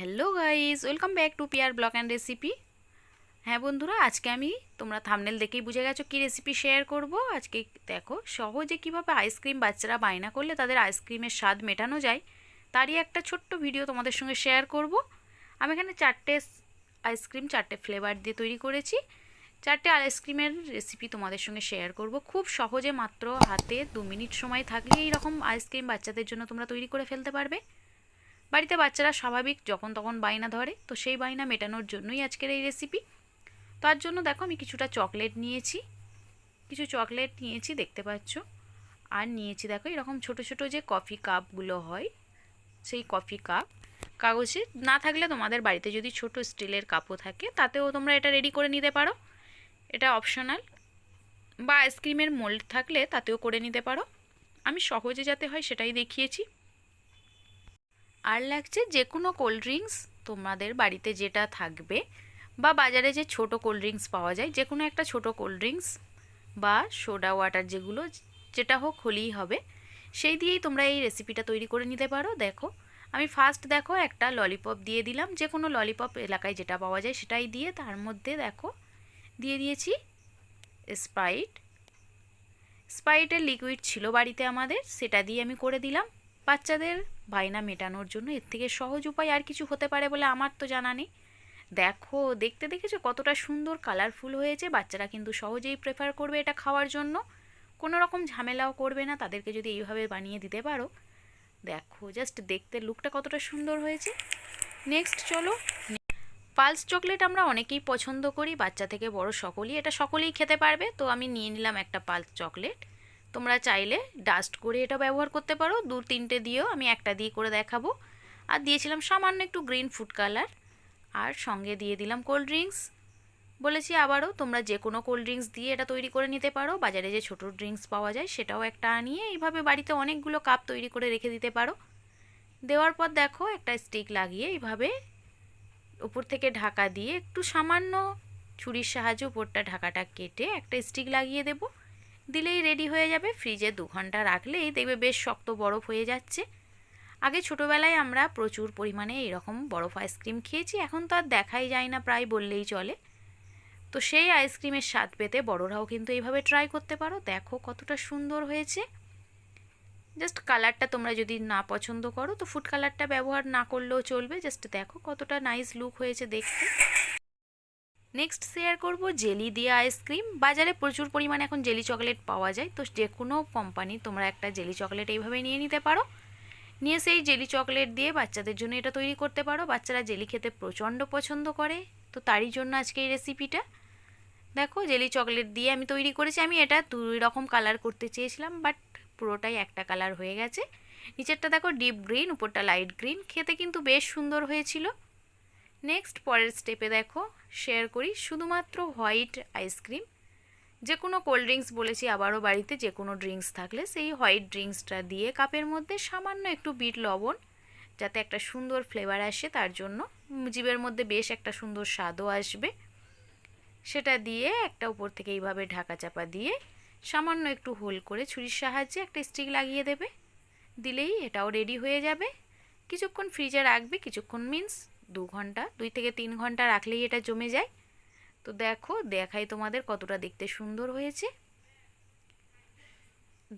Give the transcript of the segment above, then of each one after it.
Hello guys, welcome back to peer blog and recipe. হ্যাঁ বন্ধুরা, আজকে আমি তোমরা থামনেল দেখেই বুঝে গেছো কী রেসিপি শেয়ার করব। আজকে দেখো, সহজে কীভাবে আইসক্রিম বাচ্চারা বায়না করলে তাদের আইসক্রিমের স্বাদ মেটানো যায়, তারই একটা ছোট্ট ভিডিও তোমাদের সঙ্গে শেয়ার করব। আমি এখানে চারটে আইসক্রিম চারটে ফ্লেভার দিয়ে তৈরি করেছি। চারটে আইসক্রিমের রেসিপি তোমাদের সঙ্গে শেয়ার করব। খুব সহজে মাত্র হাতে দু মিনিট সময় থাকলে এইরকম আইসক্রিম বাচ্চাদের জন্য তোমরা তৈরি করে ফেলতে পারবে। বাড়িতে বাচ্চারা স্বাভাবিক যখন তখন বায়না ধরে, তো সেই বায়না মেটানোর জন্যই আজকের এই রেসিপি তার জন্য দেখো আমি কিছুটা চকলেট নিয়েছি। কিছু চকলেট নিয়েছি, দেখতে পাচ্ছ। আর নিয়েছি দেখো এরকম ছোট ছোট যে কফি কাপগুলো হয়, সেই কফি কাপ কাগজে। না থাকলে তোমাদের বাড়িতে যদি ছোট স্টিলের কাপও থাকে, তাতেও তোমরা এটা রেডি করে নিতে পারো। এটা অপশনাল বা আইসক্রিমের মোল্ড থাকলে তাতেও করে নিতে পারো। আমি সহজে যাতে হয় সেটাই দেখিয়েছি। আর লাগছে যে কোনো কোল্ড ড্রিঙ্কস তোমাদের বাড়িতে যেটা থাকবে বা বাজারে যে ছোট কোল্ড ড্রিঙ্কস পাওয়া যায়, যে কোনো একটা ছোট কোল্ড ড্রিঙ্কস বা সোডা ওয়াটার যেগুলো, যেটা হোক হলেই হবে, সেই দিয়েই তোমরা এই রেসিপিটা তৈরি করে নিতে পারো। দেখো, আমি ফার্স্ট দেখো একটা ললিপপ দিয়ে দিলাম, যে কোনো ললিপপ এলাকায় যেটা পাওয়া যায় সেটাই দিয়ে তার মধ্যে দেখো, দিয়ে দিয়েছি স্প্রাইট স্প্রাইটের লিকুইড ছিল বাড়িতে আমাদের, সেটা দিয়ে আমি করে দিলাম। বাচ্চাদের বায়না মেটানোর জন্য এর থেকে সহজ উপায় আর কিছু হতে পারে বলে আমার তো জানা নেই। দেখো, দেখতে দেখেছ কতটা সুন্দর কালারফুল হয়েছে। বাচ্চারা কিন্তু সহজেই প্রেফার করবে এটা খাওয়ার জন্য। কোনো রকম ঝামেলাও করবে না, তাদেরকে যদি এইভাবে বানিয়ে দিতে পারো। দেখো জাস্ট দেখতে লুকটা কতটা সুন্দর হয়েছে। নেক্সট চলো। পালস চকলেট আমরা অনেকেই পছন্দ করি, বাচ্চা থেকে বড় সকলেই, এটা সকলেই খেতে পারবে। তো আমি নিয়ে নিলাম একটা পালস চকলেট তোমরা চাইলে ডাস্ট করে এটা ব্যবহার করতে পারো। দু, তিনটে দিয়েও আমি একটা দিয়ে করে দেখাবো। আর দিয়েছিলাম সামান্য একটু গ্রিন ফুড কালার আর সঙ্গে দিয়ে দিলাম কোল্ড ড্রিঙ্কস বলেছি আবারও, তোমরা যে কোনো কোল্ড ড্রিঙ্কস দিয়ে এটা তৈরি করে নিতে পারো। বাজারে যে ছোটো ড্রিঙ্কস পাওয়া যায়, সেটাও একটা আনিয়ে এইভাবে বাড়িতে অনেকগুলো কাপ তৈরি করে রেখে দিতে পারো। দেওয়ার পর দেখো, একটা স্টিক লাগিয়ে এইভাবে উপর থেকে ঢাকা দিয়ে একটু সামান্য ছুরির সাহায্যে উপরটা ঢাকাটা কেটে একটা স্টিক লাগিয়ে দেবো। দিলেই রেডি হয়ে যাবে। ফ্রিজে দু ঘণ্টা রাখলেই দেখবে বেশ শক্ত বরফ হয়ে যাচ্ছে। আগে ছোটোবেলায় আমরা প্রচুর পরিমাণে এরকম বরফ আইসক্রিম খেয়েছি, এখন তো আর দেখাই যায় না, প্রায় বললেই চলে। তো সেই আইসক্রিমের স্বাদ পেতে বড়রাও কিন্তু এইভাবে ট্রাই করতে পারো। দেখো কতটা সুন্দর হয়েছে। জাস্ট কালারটা তোমরা যদি না পছন্দ করো, তো ফুড কালারটা ব্যবহার না করলেও চলবে। জাস্ট দেখো কতটা নাইস লুক হয়েছে দেখতে। নেক্সট শেয়ার করব জেলি দিয়ে আইসক্রিম বাজারে প্রচুর পরিমাণে এখন জেলি চকলেট পাওয়া যায়। তো যে কোনো কোম্পানি তোমরা একটা জেলি চকলেট এইভাবে নিয়ে নিতে পারো। নিয়ে সেই জেলি চকলেট দিয়ে বাচ্চাদের জন্য এটা তৈরি করতে পারো। বাচ্চারা জেলি খেতে প্রচণ্ড পছন্দ করে। তো তারই জন্য আজকে এই রেসিপিটা দেখো জেলি চকলেট দিয়ে আমি তৈরি করেছি। আমি এটা দুই রকম কালার করতে চেয়েছিলাম বাট পুরোটাই একটা কালার হয়ে গেছে। নিচেরটা দেখো ডিপ গ্রিন উপরটা লাইট গ্রিন খেতে কিন্তু বেশ সুন্দর হয়েছিল। নেক্সট পরের স্টেপে দেখো শেয়ার করি শুধুমাত্র হোয়াইট আইসক্রিম যে কোনো কোল্ড ড্রিঙ্কস বলেছি, আবারও বাড়িতে যে কোনো ড্রিঙ্কস থাকলে সেই হোয়াইট ড্রিঙ্কসটা দিয়ে কাপের মধ্যে সামান্য একটু বিট লবণ, যাতে একটা সুন্দর ফ্লেভার আসে, তার জন্য জীবের মধ্যে বেশ একটা সুন্দর স্বাদও আসবে। সেটা দিয়ে একটা উপর থেকে এইভাবে ঢাকা চাপা দিয়ে সামান্য একটু হোল করে ছুরির সাহায্যে একটা স্টিক লাগিয়ে দেবে। দিলেই এটাও রেডি হয়ে যাবে। কিছুক্ষণ ফ্রিজে রাখবে, কিছুক্ষণ মিন্স দু ঘণ্টা, দুই থেকে তিন ঘণ্টা রাখলেই এটা জমে যায়। তো দেখো, দেখাই তোমাদের কতটা দেখতে সুন্দর হয়েছে।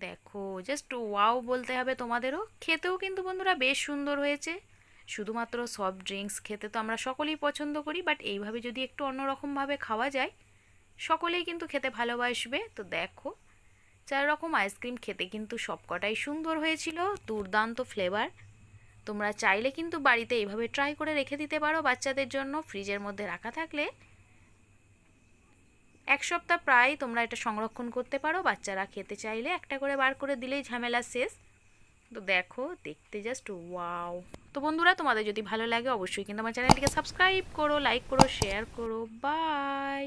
দেখো জাস্ট ওয়াও বলতে হবে তোমাদেরও। খেতেও কিন্তু বন্ধুরা বেশ সুন্দর হয়েছে। শুধুমাত্র সফট ড্রিঙ্কস খেতে তো আমরা সকলেই পছন্দ করি বাট এইভাবে যদি একটু অন্যরকমভাবে খাওয়া যায়, সকলেই কিন্তু খেতে ভালোবাসবে। তো দেখো চার রকম আইসক্রিম খেতে কিন্তু সবকটাই সুন্দর হয়েছিল। দুর্দান্ত ফ্লেভার তোমরা চাইলে কিন্তু বাড়িতে এইভাবে ট্রাই করে রেখে দিতে পারো বাচ্চাদের জন্য। ফ্রিজের মধ্যে রাখা থাকলে এক সপ্তাহ প্রায় তোমরা এটা সংরক্ষণ করতে পারো। বাচ্চারা খেতে চাইলে একটা করে বার করে দিলেই ঝামেলা শেষ। তো দেখো, দেখতে জাস্ট ওয়াও তো বন্ধুরা, তোমাদের যদি ভালো লাগে অবশ্যই কিন্তু আমার চ্যানেলটিকে সাবস্ক্রাইব করো লাইক করো শেয়ার করো। বাই